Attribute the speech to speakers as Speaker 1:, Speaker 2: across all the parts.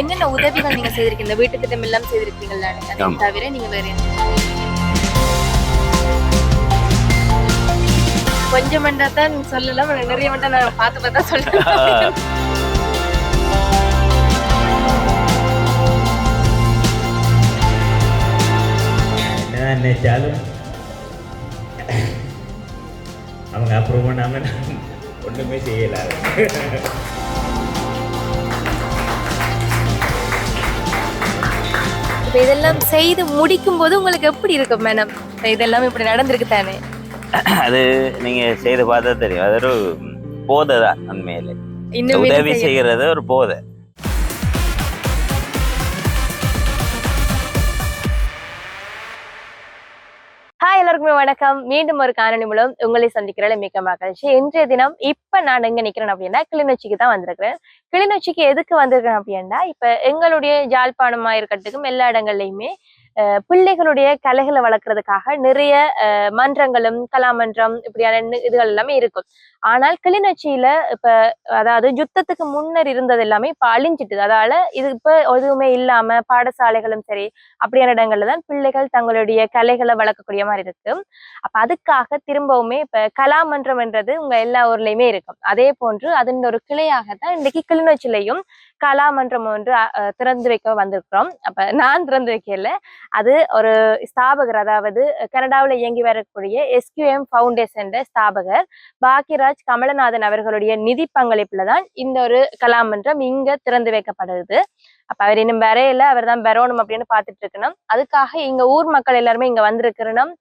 Speaker 1: என்னென்ன உதவிகள் நீங்க செய்திருக்கீங்க? இந்த வீட்டு திட்டம் எல்லாம் செய்திருக்கீங்களா. தவிர நீங்க வேற என்ன? கொஞ்சம் மண்டா தான் சொல்லலாம் நிறைய மண்டா நான் பார்த்து பார்த்தா சொல்றேன்.
Speaker 2: என்ன நினைச்சாலும் அவங்க அப்ரூவ் பண்ணாம நான் ஒண்ணுமே
Speaker 1: இப்ப இதெல்லாம் செய்து முடிக்கும் போது உங்களுக்கு எப்படி இருக்கும் மேடம் இதெல்லாம் இப்படி நடந்திருக்கு தானே?
Speaker 3: அது நீங்க செய்து பார்த்தா தெரியும். அது ஒரு போதை தான் உண்மையில. உதவி செய்யறது ஒரு போதை.
Speaker 1: எல்லாருக்குமே வணக்கம். மீண்டும் ஒரு காணொலி மூலம் உங்களை சந்திக்கிறதுல மிக்க மகிழ்ச்சி. இன்றைய தினம் இப்ப நான் எங்க நிக்கிறேன் அப்படின்னா கிளிநொச்சிக்கு தான் வந்திருக்கிறேன். கிளிநொச்சிக்கு எதுக்கு வந்திருக்கேன் அப்படின்னா இப்ப எங்களுடைய ஜாழ்ப்பாணமா இருக்கட்டுக்கும் எல்லா இடங்கள்லயுமே பிள்ளைகளுடைய கலைகளை வளர்க்கறதுக்காக நிறைய அஹ், மன்றங்களும் கலாமன்றம் இப்படியான இதுகள் எல்லாமே இருக்கும். ஆனால் கிளிநொச்சியில இப்ப அதாவது யுத்தத்துக்கு முன்னர் இருந்தது எல்லாமே இப்ப அழிஞ்சிட்டு அதால இது இப்ப எதுவுமே இல்லாம பாடசாலைகளும் சரி அப்படியான இடங்கள்ல தான் பிள்ளைகள் தங்களுடைய கலைகளை வளர்க்கக்கூடிய மாதிரி இருக்கு. அப்ப அதுக்காக திரும்பவுமே இப்ப கலாமன்றம் என்றது உங்க எல்லா ஊர்லயுமே இருக்கும். அதே போன்று அதன் ஒரு கிளையாகத்தான் இன்னைக்கு கிளிநொச்சிலையும் கலாமன்றம் ஒன்று திறந்து வைக்க வந்திருக்கிறோம். அப்ப நான் திறந்து வைக்கல. அது ஒரு ஸ்தாபகர் அதாவது கனடாவில் இயங்கி வரக்கூடிய எஸ்கியூஎம் ஃபவுண்டேஷன் ஸ்தாபகர் பாக்கியராஜ் கமலநாதன் அவர்களுடைய நிதி பங்களிப்புல தான் இந்த ஒரு கலாமன்றம் இங்க திறந்து வைக்கப்படுது. அப்ப அவர் இன்னும் வரையில அவர் தான் வரணும் அப்படின்னு பார்த்துட்டு இருக்கணும். அதுக்காக இங்க ஊர் மக்கள் எல்லாருமே இங்க வந்திருக்கிறனும்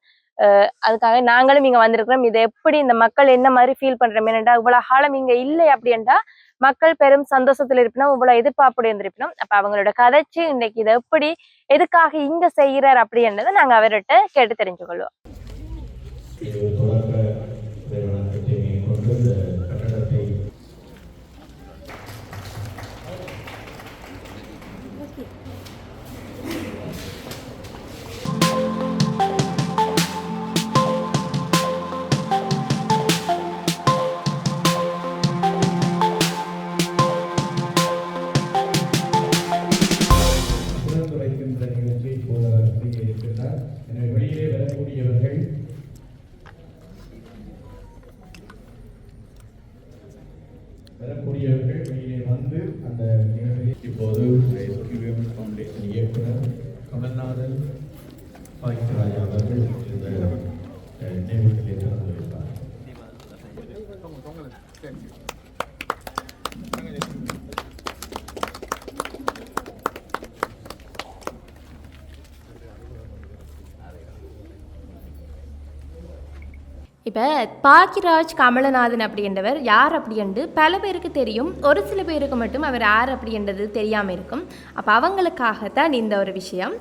Speaker 1: அதுக்காக நாங்களும் இங்க வந்திருக்கிறோம். இதை எப்படி இந்த மக்கள் என்ன மாதிரி ஃபீல் பண்றோம்? என்னடா இவ்வளவு காலம் இங்க இல்லை அப்படின்டா மக்கள் பெரும் சந்தோஷத்துல இருப்பினும் இவ்வளவு எதிர்பார்ப்பு இருந்திருப்பினும். அப்ப அவங்களோட கதைச்சு இன்னைக்கு இதை எப்படி எதுக்காக இங்க செய்யறார் அப்படின்றத நாங்க அவர்கிட்ட கேட்டு தெரிஞ்சுக்கொள்வோம்.
Speaker 2: கொள்வோம்
Speaker 1: இப்போ பாக்கிராஜ் கமலநாதன் அப்படின்றவர் யார் அப்படின்ட்டு பல பேருக்கு தெரியும். ஒரு சில பேருக்கு மட்டும் அவர் யார் அப்படின்றது தெரியாமல் இருக்கும். அப்போ அவங்களுக்காகத்தான் இந்த ஒரு விஷயம்.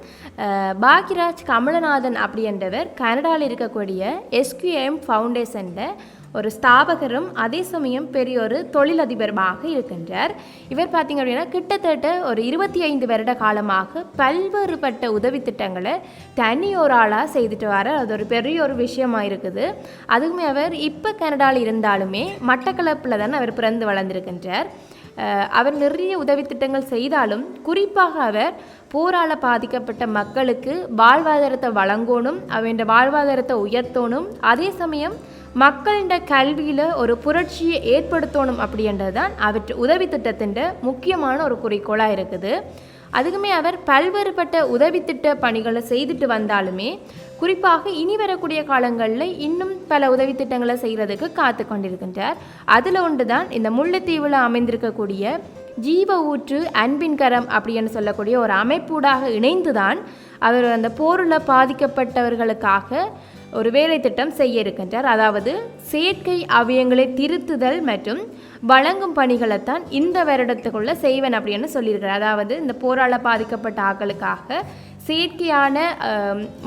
Speaker 1: பாக்கிராஜ் கமலநாதன் அப்படின்றவர் கனடாவில் இருக்கக்கூடிய எஸ்கியூஎம் ஃபவுண்டேஷனில் ஒரு ஸ்தாபகரும் அதே சமயம் பெரிய ஒரு தொழிலதிபருமாக இருக்கின்றார். இவர் பார்த்தீங்க அப்படின்னா கிட்டத்தட்ட ஒரு இருபத்தி ஐந்து வருட காலமாக பல்வேறுபட்ட உதவி திட்டங்களை தனி ஒரு ஆளாக செய்துட்டு வர அது ஒரு பெரிய ஒரு விஷயமாக இருக்குது. அதுவுமே அவர் இப்போ கனடாவில் இருந்தாலுமே மட்டக்களப்பில் தான் அவர் பிறந்து வளர்ந்திருக்கின்றார். அவர் நிறைய உதவி திட்டங்கள் செய்தாலும் குறிப்பாக அவர் போரால் பாதிக்கப்பட்ட மக்களுக்கு வாழ்வாதாரத்தை வழங்கணும் அவன் வாழ்வாதாரத்தை உயர்த்தணும். அதே சமயம் மக்கள்கிட்ட கல்வியில் ஒரு புரட்சியை ஏற்படுத்தணும் அப்படின்றது தான் அவற்று உதவி திட்டத்தின் முக்கியமான ஒரு குறிக்கோளாக இருக்குது. அதுக்குமே அவர் பல்வேறுபட்ட உதவி திட்ட பணிகளை செய்துட்டு வந்தாலுமே குறிப்பாக இனி வரக்கூடிய காலங்களில் இன்னும் பல உதவி திட்டங்களை செய்கிறதுக்கு காத்து கொண்டிருக்கின்றார். அதில் ஒன்று தான் இந்த முல்லைத்தீவில் அமைந்திருக்கக்கூடிய ஜீவ ஊற்று அன்பின் கரம் அப்படின்னு சொல்லக்கூடிய ஒரு அமைப்பூடாக இணைந்துதான் அவர் அந்த போரில் பாதிக்கப்பட்டவர்களுக்காக ஒரு வேலை திட்டம் செய்ய இருக்கின்றார். அதாவது செயற்கை அவயங்களை திருத்துதல் மற்றும் வழங்கும் பணிகளைத்தான் இந்த வருடத்துக்குள்ளே செய்வேன் அப்படின்னு சொல்லியிருக்கிறார். அதாவது இந்த போரால் பாதிக்கப்பட்ட ஆக்களுக்காக செயற்கையான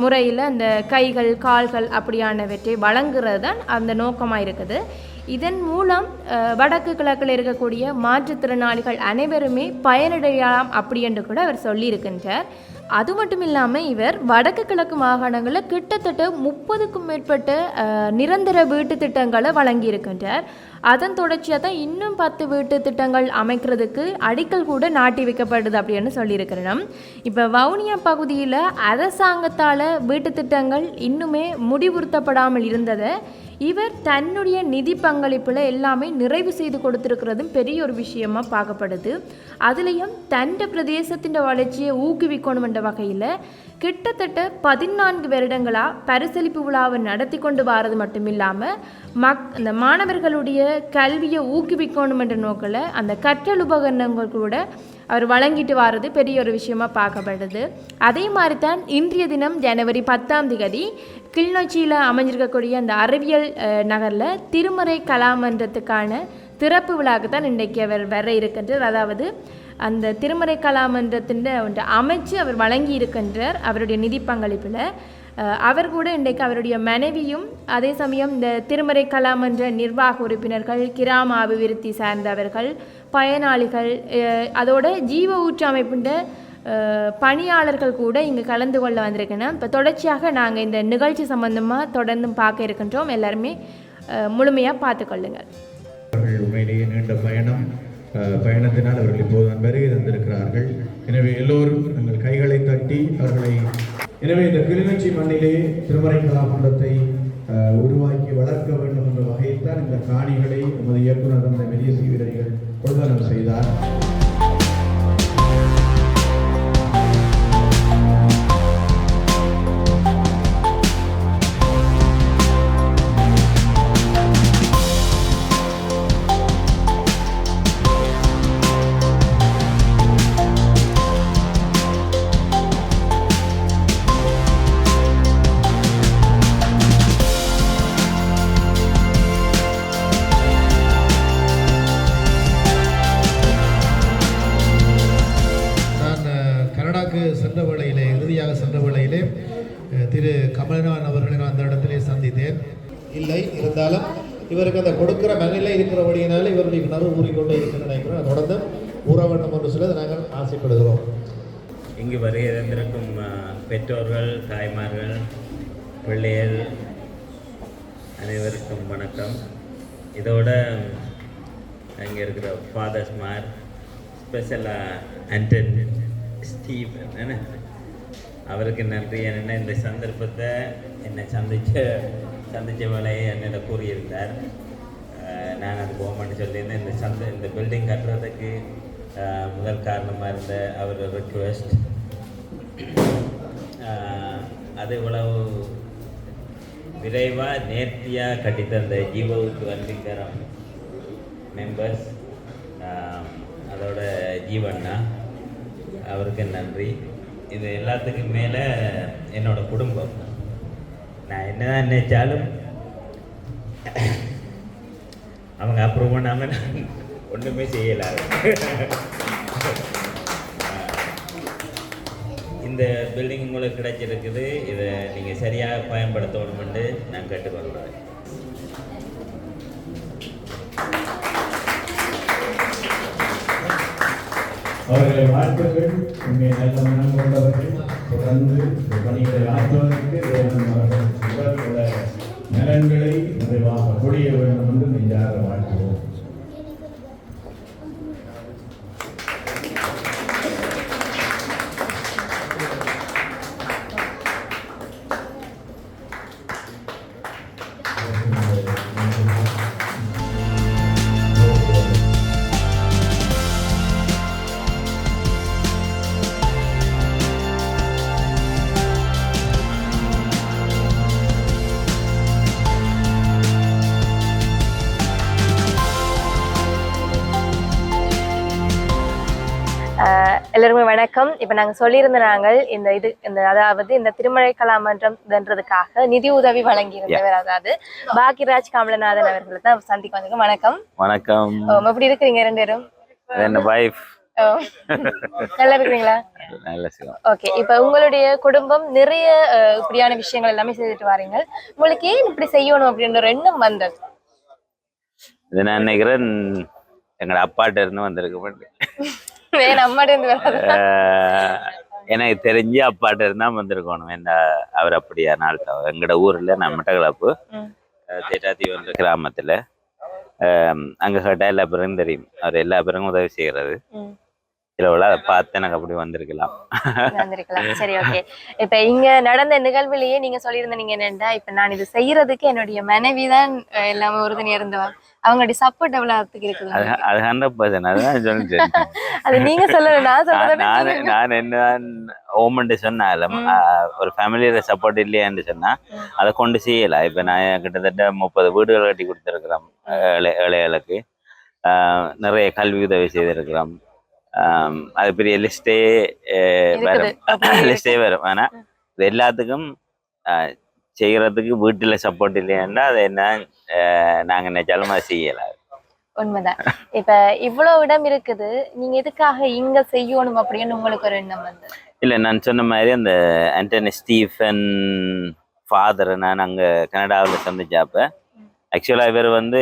Speaker 1: முறையில் அந்த கைகள் கால்கள் அப்படியானவற்றை வழங்குறது தான் அந்த நோக்கமாக இருக்குது. இதன் மூலம் வடக்கு கிழக்கில் இருக்கக்கூடிய மாற்றுத்திறனாளிகள் அனைவருமே பயனடையலாம் அப்படி என்று கூட அவர் சொல்லியிருக்கின்றார். அது மட்டும் இல்லாமல் இவர் வடக்கு கிழக்கு மாகாணங்களில் கிட்டத்தட்ட முப்பதுக்கும் மேற்பட்ட நிரந்தர வீட்டு திட்டங்களை வழங்கியிருக்கின்றார்.
Speaker 4: அதன் தொடர்ச்சியாக தான் இன்னும் பத்து வீட்டு திட்டங்கள் அமைக்கிறதுக்கு அடிக்கல் கூட நாட்டி வைக்கப்படுது அப்படின்னு சொல்லியிருக்கிறோம் இப்போ வவுனியா பகுதியில் அரசாங்கத்தால் வீட்டு திட்டங்கள் இன்னுமே முடிவுறுத்தப்படாமல் இருந்ததை இவர் தன்னுடைய நிதி பங்களிப்பில் எல்லாமே நிறைவு செய்து கொடுத்துருக்கிறதும் பெரிய ஒரு விஷயமா பார்க்கப்படுது. அதுலேயும் தண்ட பிரதேசத்தின் வளர்ச்சியை ஊக்குவிக்கணும் என்ற வகையில் கிட்டத்தட்ட பதினான்கு வருடங்களாக பரிசளிப்பு விழாவை நடத்தி கொண்டு வாரது மட்டும் இல்லாமல் மக் அந்த மாணவர்களுடைய கல்வியை ஊக்குவிக்கணும் என்ற நோக்கில் அந்த கற்றல் உபகரணங்கள் கூட அவர் வழங்கிட்டு வாரது பெரிய ஒரு விஷயமாக பார்க்கப்படுது. அதே மாதிரி தான் இன்றைய தினம் ஜனவரி பத்தாம் தேதி கிளிநொச்சியில் அமைஞ்சிருக்கக்கூடிய அந்த அறிவியல் நகரில் திருமறை கலாமன்றத்துக்கான திறப்பு விழாக்கு தான் இன்றைக்கு அவர் வர இருக்கின்றது அதாவது அந்த திருமறை கலாமன்றத்தின் ஒன்று அமைச்சு அவர் வழங்கி இருக்கின்றார் அவருடைய நிதி பங்களிப்பில். அவர் கூட இன்றைக்கு அவருடைய மனைவியும் அதே சமயம் இந்த திருமறை கலாமன்ற நிர்வாக உறுப்பினர்கள் கிராம அபிவிருத்தி சார்ந்தவர்கள் பயனாளிகள் அதோட ஜீவ ஊற்று அமைப்புன்ற பணியாளர்கள் கூட இங்கே கலந்து கொள்ள வந்திருக்கணும் இப்போ தொடர்ச்சியாக நாங்கள் இந்த நிகழ்ச்சி சம்பந்தமாக தொடர்ந்தும் பார்க்க இருக்கின்றோம். எல்லாருமே முழுமையாக பார்த்துக்கொள்ளுங்கள்
Speaker 1: உண்மையிலேயே நீண்ட பயணம். பயணத்தினால் அவர்கள் இப்போது வருகை தந்திருக்கிறார்கள். எனவே எல்லோரும் தங்கள் கைகளை தட்டி அவர்களை எனவே இந்த கிளிநொச்சி மண்ணிலே திருமறை கலாமண்டத்தை உருவாக்கி வளர்க்க வேண்டும் என்ற வகையில் தான் இந்த காணிகளை நமது இயக்குனர் அந்த பெரிய சீவிரர்கள் கொள்வனம் செய்தார்.
Speaker 5: இருந்தாலும் இவருக்கு அந்த கொடுக்குற மனில இருக்கிறபடியினால இவருடைய உணர்வு ஊறிக்கொண்டே இருக்குன்னு நினைக்கிறோம் தொடர்ந்து ஊற வேண்டும் என்று சொல்லி நாங்கள் ஆசைப்படுகிறோம்.
Speaker 3: இங்கு வருகை தந்திருக்கும் பெற்றோர்கள் தாய்மார்கள் பிள்ளைகள் அனைவருக்கும் வணக்கம். இதோட அங்கே இருக்கிற ஃபாதர்ஸ்மார் ஸ்பெஷலாக ஆண்டன் ஸ்டீவ் என்ன அவருக்கு நன்றி. என்னென்ன இந்த சந்தர்ப்பத்தை என்னை சந்தித்த சந்திச்ச வேலையை என்னிடம் கூறியிருந்தார். நான் அது போகமான்னு சொல்லியிருந்தேன். இந்த சந்த இந்த பில்டிங் கட்டுறதுக்கு முதல் காரணமாக இருந்த அவர் ரிக்வெஸ்ட் அது இவ்வளவு விரைவாக நேர்த்தியாக கட்டித்தந்த ஜீவோவுக்கு வந்திருக்கிறோம் மெம்பர்ஸ் அதோட ஜீவண்ணா அவருக்கு நன்றி. இது எல்லாத்துக்கும் மேலே என்னோட குடும்பம். நான் என்னதான் நினைச்சாலும் அவங்க அப்ரூவ் பண்ணாமல் நான் ஒன்றுமே செய்யலை இந்த பில்டிங் உங்களுக்கு கிடைச்சிருக்குது இதை நீங்கள் சரியாக பயன்படுத்தணுமென்று நான் கேட்டுக்கொள்கிறேன்
Speaker 1: அவர்களை வாழ்த்துங்கள் உண்மை நல்ல மனம் கொண்டவர்கள் தொடர்ந்து பணிகளை ஆற்றுவதற்கு தேவன் அவர்கள் இவர்களோட நலன்களை நிறைவாக பொழிய வேண்டும் என்று நெஞ்சார
Speaker 4: எல்லாருமே வணக்கம். இப்போ நாங்கள் சொல்லியிருந்த நாங்கள் இந்த இது இந்த அதாவது இந்த திருமலை கலாமன்றம்ன்றதுக்காக நிதி உதவி வழங்கியிருந்தவர் அதாவது பாக்கியராஜ் கமலநாதன் அவர்களை தான் சந்திக்க வந்திருக்கோம். வணக்கம்.
Speaker 3: வணக்கம்.
Speaker 4: எப்படி இருக்கிறீங்க ரெண்டு பேரும்? நல்லா இருக்கிறீங்களா? ஓகே இப்போ உங்களுடைய குடும்பம் நிறைய இப்படியான விஷயங்கள் எல்லாமே செய்துட்டு வாரீங்க. உங்களுக்கு ஏன் இப்படி செய்யணும் அப்படின்ற ஒரு எண்ணம் வந்தது?
Speaker 3: இது நான் நினைக்கிறேன் எங்களோட அப்பாட்ட இருந்து வந்திருக்க. எனக்கு தெரிஞ்சு அப்பாட்ட இருந்தா வந்திருக்கணும். என்ன அவர் அப்படியா நாள் எங்களோட ஊர்ல நான் மட்டக்களப்பு. தேட்டாத்தீவன்ற கிராமத்துல. அங்கே கேட்டால் எல்லா பேருக்கும் தெரியும். அவர் எல்லா பேருக்கும் உதவி செய்கிறது சிலவில் அதை பார்த்து எனக்கு அப்படி வந்திருக்கலாம்.
Speaker 1: வந்திருக்கலாம். சரி ஓகே இப்ப இங்க நடந்த நிகழ்வுலயே நீங்க சொல்லியிருந்தீங்க என்னன்னா இப்ப நான் இது செய்யறதுக்கு என்னுடைய மனைவி தான் அஹ், எல்லாமே உறுதுணையா இருந்தவா? அவங்களுடைய சப்போர்ட் எவ்வளவுக்கு இருக்குது
Speaker 3: அது ஹண்ட்ரட் பர்சன்ட் அதுதான் சொல்லிட்டேன்
Speaker 1: அது நீங்க சொல்லல நான்
Speaker 3: நான்
Speaker 1: நீங்க-
Speaker 3: என்ன ஓமன்ட்டு சொன்னாலும் ஒரு ஃபேமிலியோட சப்போர்ட் இல்லையான்னு சொன்னா. அதை கொண்டு செய்யலாம். இப்போ நான் கிட்டத்தட்ட முப்பது வீடுகள் கட்டி கொடுத்துருக்குறோம் ஏழை ஏழைகளுக்கு நிறைய கல்வி உதவி செய்திருக்கிறோம். அது பெரிய லிஸ்டே. வரும். லிஸ்டே வரும். ஆனா இது எல்லாத்துக்கும் ஆஹ், செய்யறதுக்கு வீட்டுல சப்போர்ட் இல்லையாண்டா அது என்ன ஆஹ், நாங்க நினைச்சாலும் அதை செய்யலாம்
Speaker 1: உண்மைதான். இப்ப இவ்வளவு இடம் இருக்குது. நீங்க எதுக்காக இங்க செய்யணும் அப்படின்னு உங்களுக்கு ஒரு எண்ணம் வந்து
Speaker 3: இல்ல நான் சொன்ன மாதிரி அந்த ஆண்டனி ஸ்டீஃபன் ஃபாதர் நான் அங்க கனடாவில் சந்திச்சப்ப ஆக்சுவலா இவர் வந்து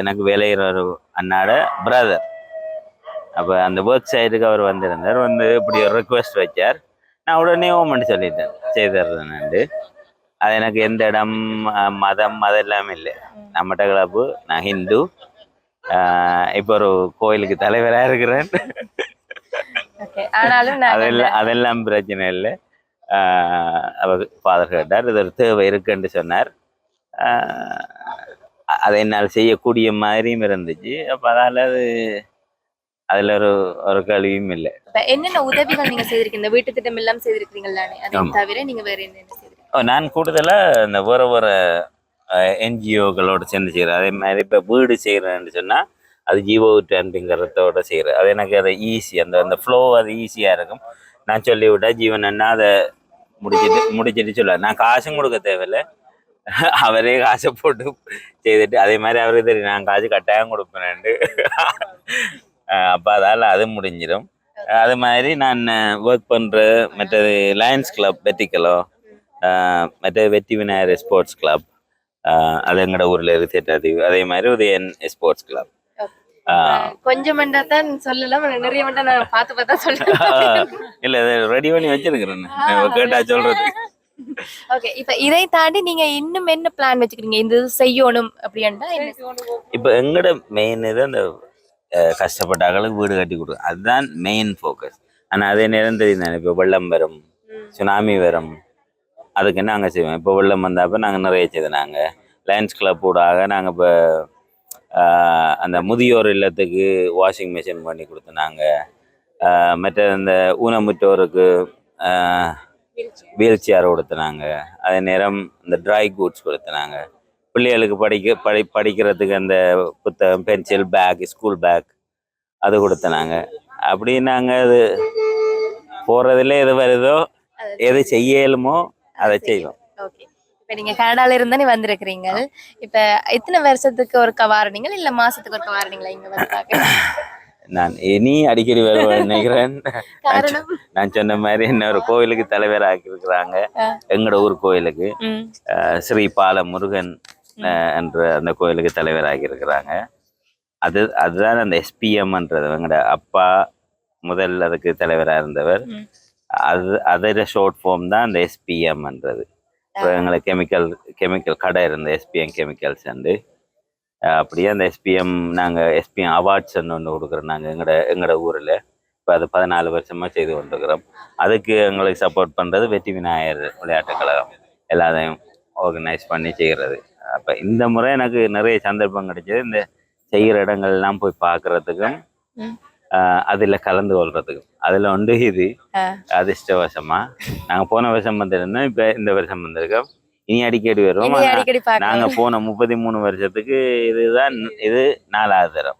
Speaker 3: எனக்கு வேலையிற ஒரு அண்ணாட பிரதர் அப்ப அந்த ஒர்க் சைடுக்கு அவர் வந்திருந்தார். வந்து இப்படி ஒரு ரிக்வெஸ்ட் வச்சார். நான் உடனே ஓமன்ட்டு சொல்லிட்டேன். செய்தர்றேன்ட்டு அது எனக்கு எந்த இடம் மதம் எல்லாமே இல்லை. நான் மட்டக்களப்பு நான் ஹிந்து இப்போ ஒரு கோயிலுக்கு தலைவராக இருக்கிறேன்.
Speaker 1: நான்
Speaker 3: அதெல்லாம் அதெல்லாம் பிரச்சனை இல்லை. அவர் ஃபாதர் கேட்டார் இது ஒரு தேவை இருக்குன்னு சொன்னார். அதை என்னால் செய்யக்கூடிய மாதிரியும் இருந்துச்சு. அப்போ அதால் அது அதில் ஒரு ஒரு கல்வியும் இல்லை.
Speaker 1: என்னென்ன உதவிகள் நீங்க செய்திருக்கீங்க? இந்த வீட்டு திட்டம் எல்லாம் செய்திருக்கீங்களானே அதை. தவிர நீங்க வேற என்னென்ன
Speaker 3: நான் கூடுதலாக இந்த வேறு வேறு என்ஜிஓக்களோட சேர்ந்து செய்கிறேன் அதே மாதிரி இப்போ வீடு செய்கிறேன்னு சொன்னால் அது ஜீவோ டேம்பிங்கிறதோட செய்கிறேன் அது எனக்கு அது ஈஸி அந்த அந்த ஃப்ளோ அது ஈஸியாக இருக்கும். நான் சொல்லி விட்டா ஜீவன் அண்ணா அதை முடிச்சிட்டு முடிச்சிட்டு சொல்லுவார். நான் காசும் கொடுக்க தேவையில்லை. அவரே காசை போட்டு செய்துட்டு அதே மாதிரி அவருக்கு தெரியும். நான் காசு கட்டாயம் கொடுப்பேன்ட்டு அப்போ அதால் அது முடிஞ்சிடும் அது மாதிரி நான் ஒர்க் பண்ணுற மற்றது லயன்ஸ் கிளப் வெட்டிக்கலோ மற்ற வெற்றி விநாயகர் ஸ்போர்ட்ஸ் கிளப் அது எங்கட ஊரில் இருக்கு தீவு அதே மாதிரி உதயன் ஸ்போர்ட்ஸ் கிளப்
Speaker 1: கொஞ்சம் மண்டா தான் சொல்லலாம் நிறைய மண்டா நான் பார்த்து பார்த்தா சொல்றேன்
Speaker 3: இல்லை ரெடி பண்ணி வச்சிருக்கிறேன் கேட்டா சொல்றது.
Speaker 1: ஓகே இப்ப இதை தாண்டி நீங்க இன்னும் என்ன பிளான் வச்சுக்கிறீங்க? இந்த இது செய்யணும் அப்படின்னா
Speaker 3: இப்போ எங்கட மெயின் இது அந்த கஷ்டப்பட்ட ஆளுக்கு வீடு கட்டி கொடுக்கும் அதுதான் மெயின் ஃபோக்கஸ் ஆனால் அதே நேரம் தெரியும் தானே இப்போ வெள்ளம் வரும் சுனாமி வரும். அதுக்கு நாங்கள் செய்வோம்? இப்போ வெள்ளம் வந்தப்போ நாங்கள் நிறைய செய்தோம் நாங்கள் லயன்ஸ் கிளப் ஊடாக நாங்கள் இப்போ அந்த முதியோர் இல்லத்துக்கு வாஷிங் மிஷின் பண்ணி கொடுத்தோம் நாங்கள் மற்ற இந்த ஊனமுற்றோருக்கு வீல் சேர் கொடுத்தனாங்க அதே நேரம் இந்த ட்ரை கூட்ஸ் கொடுத்தனாங்க பிள்ளைகளுக்கு படிக்க படி படிக்கிறதுக்கு அந்த புத்தகம் பென்சில் பேக் ஸ்கூல் பேக் அது கொடுத்தனாங்க. அப்படி நாங்கள் அது போகிறதுல எது வருதோ எது செய்யலுமோ அதை செய்வோம்.
Speaker 1: ஓகே இப்ப நீங்க கனடால இருந்தானே வந்திருக்கிறீங்க. இப்ப எத்தனை வருஷத்துக்கு ஒருக்கா வாரீங்க இல்ல மாசத்துக்கு ஒருக்கா வாரீங்களா இங்க வந்து?
Speaker 3: நான் இனி அடிக்கடி வருவேன் நினைக்கிறேன். நான் சொன்ன மாதிரி என்ன ஒரு கோவிலுக்கு தலைவர் ஆக்கியிருக்கிறாங்க. எங்களோட ஊர் கோயிலுக்கு ஸ்ரீ பால முருகன் என்ற அந்த கோயிலுக்கு தலைவராகி இருக்கிறாங்க. அது அதுதான் அந்த எஸ்பிஎம்ன்றது எங்களோட அப்பா முதல் அதுக்கு தலைவராக இருந்தவர். அது அதோட ஷார்ட் ஃபார்ம் தான் அந்த எஸ்பிஎம்ன்றது இப்போ எங்களுக்கு கெமிக்கல் கெமிக்கல் கடை இருந்த எஸ்பிஎம் கெமிக்கல்ஸ் அஹ், அப்படியே அந்த எஸ்பிஎம் நாங்கள் எஸ்பிஎம் அவார்ட்ஸ் ஒன்று கொடுக்குறோம். நாங்கள் எங்களோட எங்களோட ஊரில். இப்போ அது பதினாலு வருஷமாக செய்து கொண்டிருக்கிறோம். அதுக்கு எங்களுக்கு சப்போர்ட் பண்ணுறது வெற்றி விநாயகர் விளையாட்டுக் கழகம். எல்லாத்தையும் ஆர்கனைஸ் பண்ணி செய்கிறது அப்போ இந்த முறை எனக்கு நிறைய சந்தர்ப்பம் கிடைச்சது. இந்த செய்கிற இடங்கள்லாம் போய் பார்க்குறதுக்கும். அதில் கலந்து கொள்றதுக்கும். அதில் ஒன்று இது. அதிர்ஷ்டவசமாக நாங்கள் போன வருஷம் வந்திருந்தோம் இப்போ இந்த வருஷம் வந்திருக்கோம். இனி அடிக்கடி வருவோம்.
Speaker 1: இனி
Speaker 3: ஆனா,
Speaker 1: அடிக்கடி
Speaker 3: நாங்க
Speaker 1: பார்க்கலாம்
Speaker 3: போன முப்பத்தி மூணு வருஷத்துக்கு இதுதான் இது நாலாவது தரம்.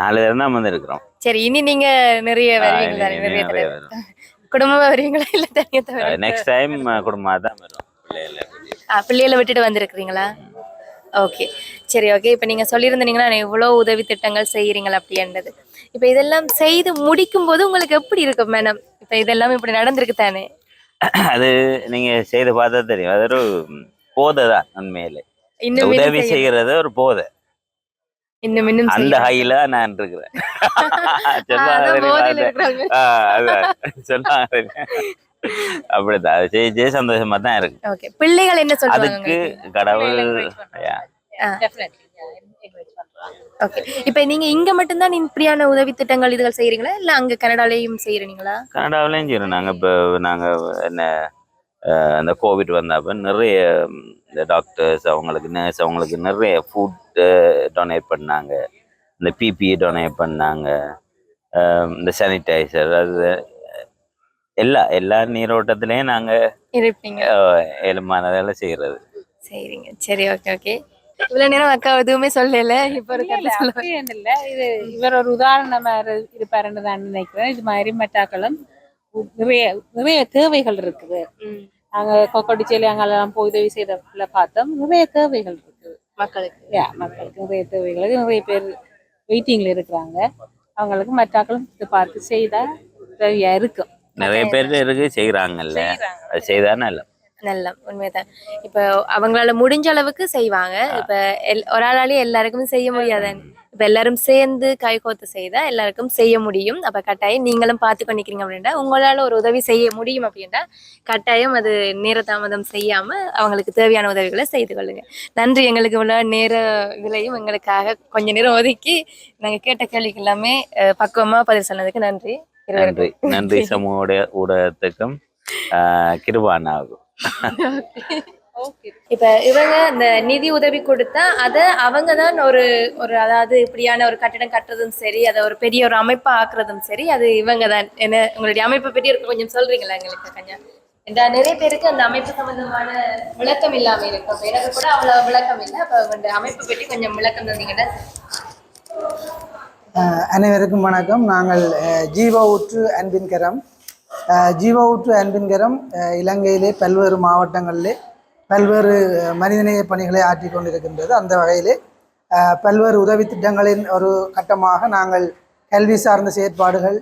Speaker 3: நாலு தரம் தான் வந்திருக்கிறோம்.
Speaker 1: சரி இனி நீங்க நிறைய. குடும்பமா வருவீங்களா? இல்ல தனியா
Speaker 3: நெக்ஸ்ட் டைம் குடும்பமாக தான் வரும். பிள்ளைகளை
Speaker 1: பிள்ளைகளை விட்டுட்டு வந்திருக்கிறீங்களா? ஓகே. சரி ஓகே. இப்போ நீங்கள் சொல்லியிருந்தீங்கன்னா நான் எவ்வளோ உதவி திட்டங்கள் செய்கிறீங்களா அப்படின்றது இப்போ இதெல்லாம் செய்து முடிக்கும் போது உங்களுக்கு எப்படி இருக்கும் மேடம் இப்போ இதெல்லாம் இப்படி நடந்திருக்கு தானே?
Speaker 3: அது நீங்க செய்து பார்த்தா தெரியும். அது ஒரு போதை தான் உண்மையிலே. உதவி செய்யறது ஒரு போதை.
Speaker 1: இன்னும் இன்னும்
Speaker 3: அந்த ஹைல நான் இருக்கிறேன் அப்படிதான். செய்ய செய்ய சந்தோஷமா தான் இருக்கு.
Speaker 1: ஓகே பிள்ளைகள் என்ன சொல்றாங்க
Speaker 3: அதுக்கு கடவுள்
Speaker 1: ஓகே இப்போ நீங்க இங்க மட்டும்தான் நீங்க இப்படியான உதவி திட்டங்கள் இதுகள் செய்றீங்களா? இல்ல அங்க கனடாலையும் செய்றீங்களா?
Speaker 3: கனடாவிலையும் சரி நாங்கள் இப்போ நாங்கள் என்ன அஹ், இந்த கோவிட் வந்தப்ப நிறைய இந்த டாக்டர்ஸ் அவங்களுக்கு நர்ஸ் அவங்களுக்கு நிறைய ஃபுட் டொனேட் பண்ணாங்க. இந்த பிபி டொனேட் பண்ணாங்க. அஹ், இந்த சானிடைசர் அது எல்லா எல்லா நீரோட்டத்திலையும் நாங்கள்
Speaker 1: இருப்பீங்க.
Speaker 3: ஏழுமானதெல்லாம் செய்கிறது
Speaker 1: சரிங்க. சரி ஓகே ஓகே இவ்வளவு நேரம் அக்கா எதுவுமே சொல்லல. இப்போ ஒரு கருத்து சொல்ல
Speaker 6: இது இவர் ஒரு உதாரணமா இரு- இருப்பாருன்னு தான் நினைக்கிறேன். இது மாதிரி மெட்டாக்களும் நிறைய நிறைய தேவைகள் இருக்குது.
Speaker 1: ம்,
Speaker 6: நாங்க கொக்கடிச்சேலி அங்கெல்லாம் போய் உதவி செய்ததுல பார்த்தோம். நிறைய தேவைகள் இருக்குது.
Speaker 1: மக்களுக்கு.
Speaker 6: மக்களுக்கு நிறைய தேவைகள் நிறைய பேர் வெயிட்டிங்ல இருக்கிறாங்க. அவங்களுக்கு மெட்டாக்களும் இது பார்த்து செய்தா உதவியா இருக்கும்.
Speaker 3: நிறைய பேர் இருக்கு செய்கிறாங்கல்ல அது செய்தா நல்ல
Speaker 1: நல்ல உண்மைதான். இப்போ அவங்களால முடிஞ்ச அளவுக்கு செய்வாங்க. இப்ப ஒரு ஆளாலே எல்லாருக்கும் செய்ய முடியாது. இப்ப எல்லாரும் சேர்ந்து கைகோத்து செய்தா எல்லாருக்கும் செய்ய முடியும். அப்ப கட்டாயம் நீங்களும் பார்த்து பண்ணிக்கிறீங்க அப்படின்னா உங்களால ஒரு உதவி செய்ய முடியும் அப்படின்னா கட்டாயம் அது நேர தாமதம் செய்யாம அவங்களுக்கு தேவையான உதவிகளை செய்து கொள்ளுங்க. நன்றி எங்களுக்கு இவ்வளவு நேர இதுலையும் எங்களுக்காக கொஞ்ச நேரம் ஒதுக்கி நாங்க கேட்ட கேள்விக்கு எல்லாமே பக்குவமா பதில் சொன்னதுக்கு நன்றி.
Speaker 3: நன்றி. நன்றி சமூக ஊடக- ஊடகத்துக்கும்
Speaker 6: ஓகே.
Speaker 1: இப்ப இவங்க இந்த நிதி உதவி கொடுத்தா அதை அவங்க தான் ஒரு ஒரு அதாவது இப்படியான ஒரு கட்டிடம் கட்டுறதும் சரி அதை ஒரு பெரிய ஒரு அமைப்பா ஆக்குறதும் சரி அது இவங்க தான் என்ன உங்களுடைய அமைப்பை பற்றி இருக்க கொஞ்சம் சொல்றீங்களா எங்களுக்கு கொஞ்சம் இந்த நிறைய பேருக்கு அந்த அமைப்பு சம்பந்தமான விளக்கம் இல்லாம இருக்கும். எனக்கு கூட அவ்வளவு விளக்கம் இல்லை. அப்ப உங்களுடைய அமைப்பை பற்றி கொஞ்சம் விளக்கம் தந்தீங்கன்னா.
Speaker 7: அனைவருக்கும் வணக்கம். நாங்கள் அஹ், ஜீவ ஊற்று அன்பின் கரம். ஜீவ ஊற்று அன்பின் கரம் இலங்கையிலே பல்வேறு மாவட்டங்களிலே பல்வேறு மனிதநேய பணிகளை ஆற்றி கொண்டிருக்கின்றது. அந்த வகையிலே பல்வேறு உதவி திட்டங்களின் ஒரு கட்டமாக நாங்கள் கல்வி சார்ந்த செயற்பாடுகள்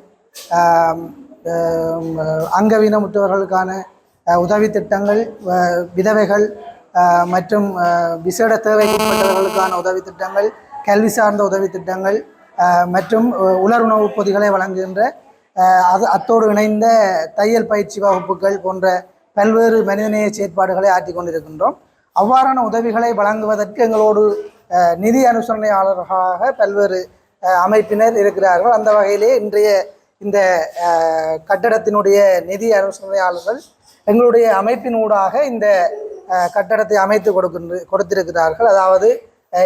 Speaker 7: அங்கவீனமுற்றவர்களுக்கான உதவி திட்டங்கள் விதவைகள் மற்றும் விசேட தேவைக்குட்பட்டவர்களுக்கான உதவி திட்டங்கள் கல்வி சார்ந்த உதவி திட்டங்கள் மற்றும் உலர் உணவுப் பொதிகளை வழங்குகின்ற அது அத்தோடு இணைந்த தையல் பயிற்சி வகுப்புகள் போன்ற பல்வேறு மனிதநேய செயற்பாடுகளை ஆற்றி கொண்டிருக்கின்றோம். அவ்வாறான உதவிகளை வழங்குவதற்கு எங்களோடு நிதி அனுசரணையாளர்களாக பல்வேறு அமைப்பினர் இருக்கிறார்கள். அந்த வகையிலே இன்றைய இந்த கட்டடத்தினுடைய நிதி அனுசரணையாளர்கள் எங்களுடைய அமைப்பின் ஊடாக இந்த கட்டடத்தை அமைத்து கொடுக்கின்ற கொடுத்திருக்கிறார்கள். அதாவது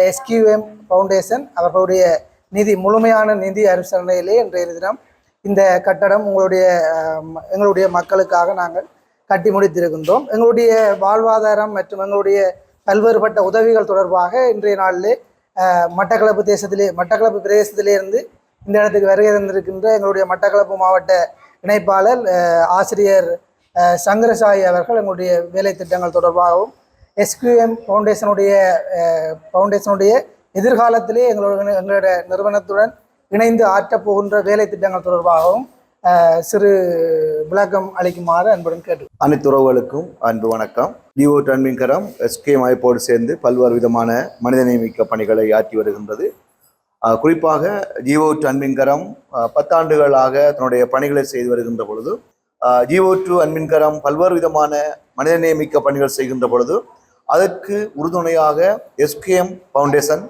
Speaker 7: எஸ்கியூஎம் ஃபவுண்டேஷன் அவர்களுடைய நிதி முழுமையான நிதி அனுசரணையிலே இன்றைய தினம் இந்த கட்டடம் உங்களுடைய எங்களுடைய மக்களுக்காக நாங்கள் கட்டி முடித்திருக்கின்றோம். எங்களுடைய வாழ்வாதாரம் மற்றும் எங்களுடைய பல்வேறுபட்ட உதவிகள் தொடர்பாக இன்றைய நாளிலே மட்டக்களப்பு தேசத்திலே மட்டக்களப்பு பிரதேசத்திலேருந்து இந்த இடத்துக்கு வருகை தந்திருக்கின்ற எங்களுடைய மட்டக்களப்பு மாவட்ட இணைப்பாளர் ஆசிரியர் சங்கரசாயி அவர்கள் எங்களுடைய வேலை திட்டங்கள் தொடர்பாகவும் எஸ்கியூஎம் ஃபவுண்டேஷனுடைய ஃபவுண்டேஷனுடைய எதிர்காலத்திலே எங்களோட எங்களுடைய நிறுவனத்துடன் இணைந்து ஆற்றப் போகின்ற வேலை திட்டங்கள் தொடர்பாகவும் சிறு விளக்கம் அளிக்குமாறு அன்புடன் கேட்டு
Speaker 8: அனைத்து உறவுகளுக்கும் அன்பு வணக்கம். டிஓ டன்மின்கரம் எஸ்கே அமைப்போடு சேர்ந்து பல்வேறு விதமான மனித நியமிக்க பணிகளை ஆற்றி வருகின்றது. குறிப்பாக ஜிஓ டு ஆஹ் பத்தாண்டுகளாக தன்னுடைய பணிகளை செய்து வருகின்ற பொழுது ஜிஓ டு அன்மின்கரம் பல்வேறு விதமான மனித நியமிக்க பணிகள் செய்கின்ற பொழுது அதற்கு உறுதுணையாக எஸ்கேஎம் ஃபவுண்டேஷன்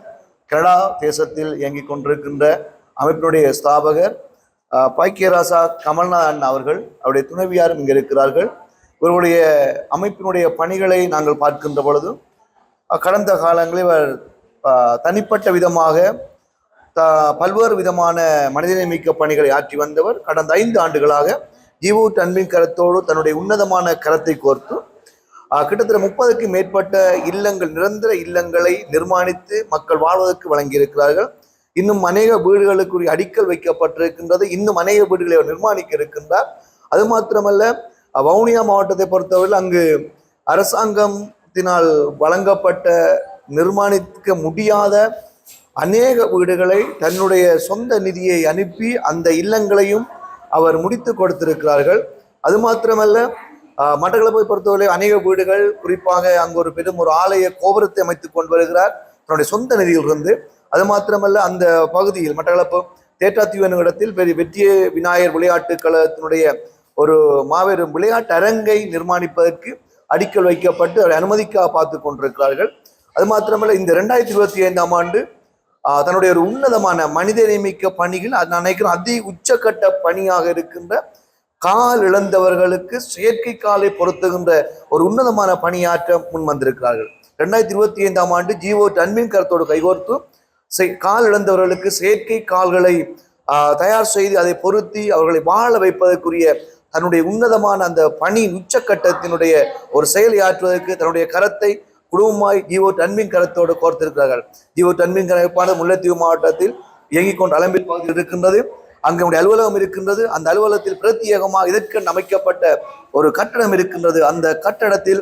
Speaker 8: கனடா தேசத்தில் இயங்கிக் கொண்டிருக்கின்ற அமைப்பினுடைய ஸ்தாபகர் பைக்கியராசா பாக்கியராசா கமல்நாதன் அவர்கள் அவருடைய துணைவியாரும் இங்கே இருக்கிறார்கள். இவருடைய அமைப்பினுடைய பணிகளை நாங்கள் பார்க்கின்ற பொழுது கடந்த காலங்களில் இவர் தனிப்பட்ட விதமாக த பல்வேறு விதமான மனிதநேமிக்க பணிகளை ஆற்றி வந்தவர். கடந்த ஐந்து ஆண்டுகளாக ஜீவோ அன்பின் கரத்தோடு தன்னுடைய உன்னதமான கரத்தை கோர்த்து கிட்டத்தட்ட முப்பதுக்கும் மேற்பட்ட இல்லங்கள் நிரந்தர இல்லங்களை நிர்மாணித்து மக்கள் வாழ்வதற்கு வழங்கியிருக்கிறார்கள். இன்னும் அநேக வீடுகளுக்குரிய அடிக்கல் வைக்கப்பட்டிருக்கின்றது. இன்னும் அநேக வீடுகளை அவர் நிர்மாணிக்க இருக்கின்றார். அது மாத்திரமல்ல வவுனியா மாவட்டத்தை பொறுத்தவரையில் அங்கு அரசாங்கத்தினால் வழங்கப்பட்ட நிர்மாணிக்க முடியாத அநேக வீடுகளை தன்னுடைய சொந்த நிதியை அனுப்பி அந்த இல்லங்களையும் அவர் முடித்து கொடுத்திருக்கிறார்கள். அது மாத்திரமல்ல மட்டக்களப்பை பொறுத்தவரை அநேக வீடுகள் குறிப்பாக அங்கு ஒரு பெரும் ஒரு ஆலய கோபுரத்தை அமைத்துக் கொண்டு வருகிறார். தன்னுடைய சொந்த நிதியிலிருந்து. அது மாத்திரமல்ல அந்த பகுதியில் மட்டக்களப்பு தேட்டாத்தீவு என்னும் இடத்தில் பெரிய வெற்றிய விநாயகர் விளையாட்டு கழகத்தினுடைய ஒரு மாபெரும் விளையாட்டு அரங்கை நிர்மாணிப்பதற்கு அடிக்கல் வைக்கப்பட்டு அதை அனுமதிக்காக பார்த்து கொண்டிருக்கிறார்கள். அது மாத்திரமல்ல இந்த ரெண்டாயிரத்தி இருபத்தி ஐந்தாம் ஆண்டு தன்னுடைய ஒரு உன்னதமான மனித நியமிக்க பணிகள் அது நான் நினைக்கிறேன் அதி உச்சக்கட்ட பணியாக இருக்கின்ற கால் இழந்தவர்களுக்கு செயற்கை காலை பொருத்துகின்ற ஒரு உன்னதமான பணியாற்ற முன் வந்திருக்கிறார்கள். ரெண்டாயிரத்தி இருபத்தி ஐந்தாம் ஆண்டு ஜீவோ அன்பின் கருத்தோடு கைகோர்த்து செய்- கால் இழந்தவர்களுக்கு செயற்கை கால்களை தயார் செய்து அதை பொருத்தி அவர்களை வாழ வைப்பதற்குரிய தன்னுடைய உன்னதமான அந்த பணி உச்சக்கட்டத்தினுடைய ஒரு செயலை ஆற்றுவதற்கு தன்னுடைய கரத்தை குடும்பமாய் ஜீவோ அன்பின் கரத்தோடு கோர்த்திருக்கிறார்கள். ஜீவோ அன்பின் கரப்பானது முல்லைத்தீவு மாவட்டத்தில் இயங்கிக் கொண்டு அலம்பில் பகுதியில் இருக்கின்றது. அங்குடைய நம்முடைய அலுவலகம் இருக்கின்றது. அந்த அலுவலகத்தில் பிரத்யேகமாக இதற்கென்று அமைக்கப்பட்ட ஒரு கட்டடம் இருக்கின்றது. அந்த கட்டடத்தில்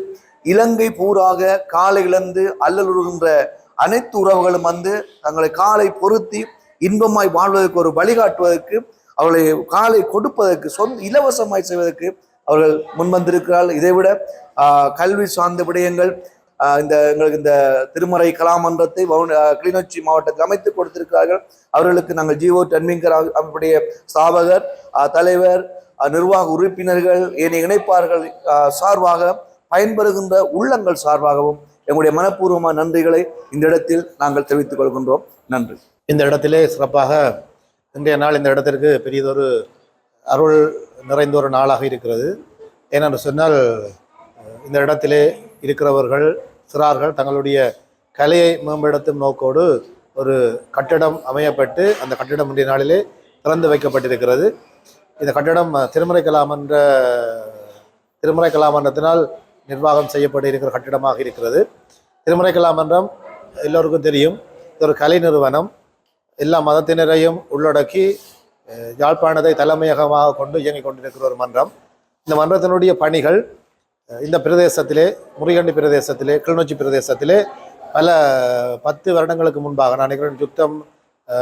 Speaker 8: இலங்கை பூராக காலை இழந்து அல்லலுறுகின்ற அனைத்து உறவுகளும் வந்து தங்களை காலை பொருத்தி இன்பமாய் வாழ்வதற்கு ஒரு வழிகாட்டுவதற்கு அவர்களை காலை கொடுப்பதற்கு சொந்த இலவசமாய் செய்வதற்கு அவர்கள் முன்வந்திருக்கிறார்கள். இதைவிட கல்வி சார்ந்த விடயங்கள் இந்த எங்களுக்கு இந்த திருமறை கலாமன்றத்தை கிளிநொச்சி மாவட்டத்தில் அமைத்து கொடுத்திருக்கிறார்கள். அவர்களுக்கு நாங்கள் ஜிஓ டன்மிங்கர் அமைப்புடைய ஸ்தாபகர் தலைவர் நிர்வாக உறுப்பினர்கள் ஏனைய இணைப்பார்கள் சார்பாக பயன்பெறுகின்ற உள்ளங்கள் சார்பாகவும் எங்களுடைய மனப்பூர்வமான நன்றிகளை இந்த இடத்தில் நாங்கள் தெரிவித்துக் கொள்கின்றோம். நன்றி.
Speaker 5: இந்த இடத்திலே சிறப்பாக இன்றைய நாள் இந்த இடத்திற்கு பெரியதொரு அருள் நிறைந்த ஒரு நாளாக இருக்கிறது. ஏனென்று சொன்னால் இந்த இடத்திலே இருக்கிறவர்கள் சிறார்கள் தங்களுடைய கலையை மேம்படுத்தும் நோக்கோடு ஒரு கட்டிடம் அமையப்பட்டு அந்த கட்டிடம் இன்றைய நாளிலே திறந்து வைக்கப்பட்டிருக்கிறது. இந்த கட்டிடம் திருமறை கலாமன்ற திருமறை கலாமன்றத்தினால் நிர்வாகம் செய்யப்பட்டு இருக்கிற கட்டிடமாக இருக்கிறது. திருமறை கலாமன்றம் எல்லோருக்கும் தெரியும் இது ஒரு கலை நிறுவனம். எல்லா மதத்தினரையும் உள்ளடக்கி யாழ்ப்பாணத்தை தலைமையகமாக கொண்டு இயங்கிக் கொண்டிருக்கிற ஒரு மன்றம். இந்த மன்றத்தினுடைய பணிகள் இந்த பிரதேசத்திலே முறிகண்டி பிரதேசத்திலே கிளிநொச்சி பிரதேசத்திலே பல பத்து வருடங்களுக்கு முன்பாக நான் நினைக்கிறேன் யுத்தம்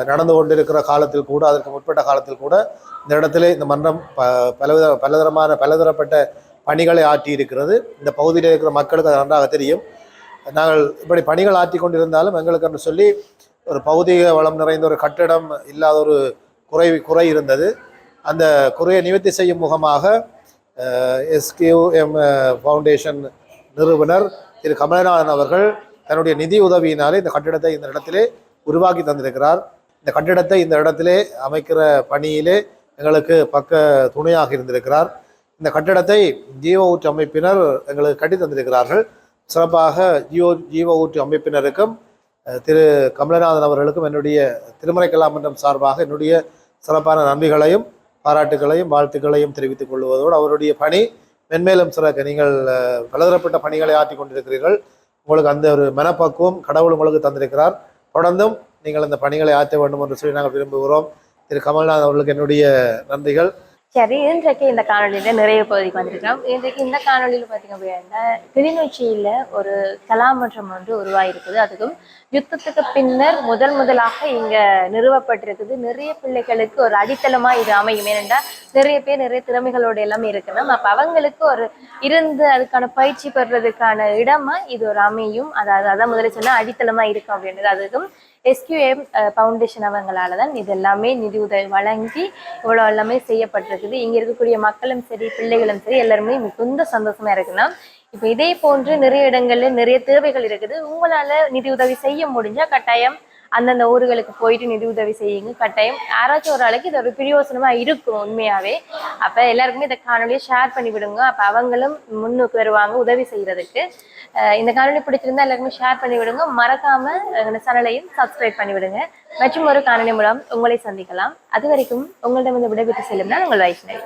Speaker 5: நடந்து கொண்டிருக்கிற காலத்தில் கூட அதற்கு முற்பட்ட காலத்தில் கூட இந்த இடத்திலே இந்த மன்றம் ப பலவித பலதரமான பலதரப்பட்ட பணிகளை ஆற்றி இருக்கிறது இந்த பகுதியில் இருக்கிற மக்களுக்கு அது நன்றாக தெரியும். நாங்கள் இப்படி பணிகள் ஆற்றி கொண்டிருந்தாலும் எங்களுக்கு என்று சொல்லி ஒரு பௌதிக வளம் நிறைந்த ஒரு கட்டிடம் இல்லாத ஒரு குறை குறை இருந்தது. அந்த குறையை நிவர்த்தி செய்யும் முகமாக எஸ்கியூஎம் ஃபவுண்டேஷன் நிறுவனர் திரு. கமலநாதன் அவர்கள் தன்னுடைய நிதி உதவியினாலே இந்த கட்டிடத்தை இந்த இடத்திலே உருவாக்கி தந்திருக்கிறார். இந்த கட்டிடத்தை இந்த இடத்திலே அமைக்கிற பணியிலே எங்களுக்கு பக்க துணையாக இருந்திருக்கிறார். இந்த கட்டிடத்தை ஜீவ ஊற்று அமைப்பினர் எங்களுக்கு கட்டி தந்திருக்கிறார்கள். சிறப்பாக ஜீவோ ஜீவ ஊற்று அமைப்பினருக்கும் திரு. கமலநாதன் அவர்களுக்கும் என்னுடைய திருமறை கலாமன்றம் சார்பாக என்னுடைய சிறப்பான நன்றிகளையும் பாராட்டுகளையும் வாழ்த்துக்களையும் தெரிவித்துக் கொள்வதோடு அவருடைய பணி மென்மேலும் சிறக்க. நீங்கள் பலதரப்பட்ட பணிகளை ஆற்றி கொண்டிருக்கிறீர்கள். உங்களுக்கு அந்த ஒரு மனப்பக்குவம் கடவுள் உங்களுக்கு தந்திருக்கிறார். தொடர்ந்தும் நீங்கள் அந்த பணிகளை ஆற்ற வேண்டும் என்று சொல்லி நாங்கள் விரும்புகிறோம். திரு கமல்நாத் அவர்களுக்கு என்னுடைய நன்றிகள்.
Speaker 1: சரி இன்றைக்கு இந்த காணொலியில நிறைய பகுதிக்கு வந்திருக்கிறோம். இன்றைக்கு இந்த காணொலியில பார்த்தீங்க அப்படின்னா கிளிநொச்சியில ஒரு கலாமன்றம் ஒன்று உருவாயிருக்குது. அதுக்கும் யுத்தத்துக்கு பின்னர் முதல் முதலாக இங்க நிறுவப்பட்டிருக்குது. நிறைய பிள்ளைகளுக்கு ஒரு அடித்தளமா இது அமையும். ஏனென்றா நிறைய பேர் நிறைய திறமைகளோட எல்லாமே இருக்கணும். அப்ப அவங்களுக்கு ஒரு இருந்து அதுக்கான பயிற்சி பெறுறதுக்கான இடமா இது ஒரு அமையும். அதாவது அதான் முதல்ல சொன்னா அடித்தளமா இருக்கும் அப்படின்றது. அதுக்கும் எஸ்கியூஎம் ஃபவுண்டேஷன் அவங்களால தான் இது எல்லாமே நிதி உதவி வழங்கி இவ்வளோ எல்லாமே செய்யப்பட்டிருக்குது. இங்கே இருக்கக்கூடிய மக்களும் சரி பிள்ளைகளும் சரி எல்லாருமே மிகுந்த சந்தோஷமா இருக்குன்னா இப்போ இதே போன்று நிறைய இடங்கள்ல நிறைய தேவைகள் இருக்குது. உங்களால் நிதி உதவி செய்ய முடிஞ்சால் கட்டாயம் அந்தந்த ஊர்களுக்கு போயிட்டு நிதி உதவி செய்யுங்க. கட்டாயம் யாராச்சும் ஒரு ஆளுக்கு இது ஒரு பிரயோசனமா இருக்கும் உண்மையாவே. அப்ப எல்லாருக்குமே இந்த காணொலியை ஷேர் பண்ணி விடுங்க அப்ப அவங்களும் முன்னுக்கு வருவாங்க உதவி செய்யறதுக்கு. இந்த காணொலி பிடிச்சிருந்தா எல்லாருமே ஷேர் பண்ணி விடுங்க. மறக்காம எங்களோட சேனலையும் சப்ஸ்கிரைப் பண்ணி விடுங்க. மற்றும் ஒரு காணொலி மூலம் உங்களை சந்திக்கலாம். அது வரைக்கும் உங்களிடம் இந்த விடைபெற்று செல்லும் நான் உங்கள் வைஷ்ணவி.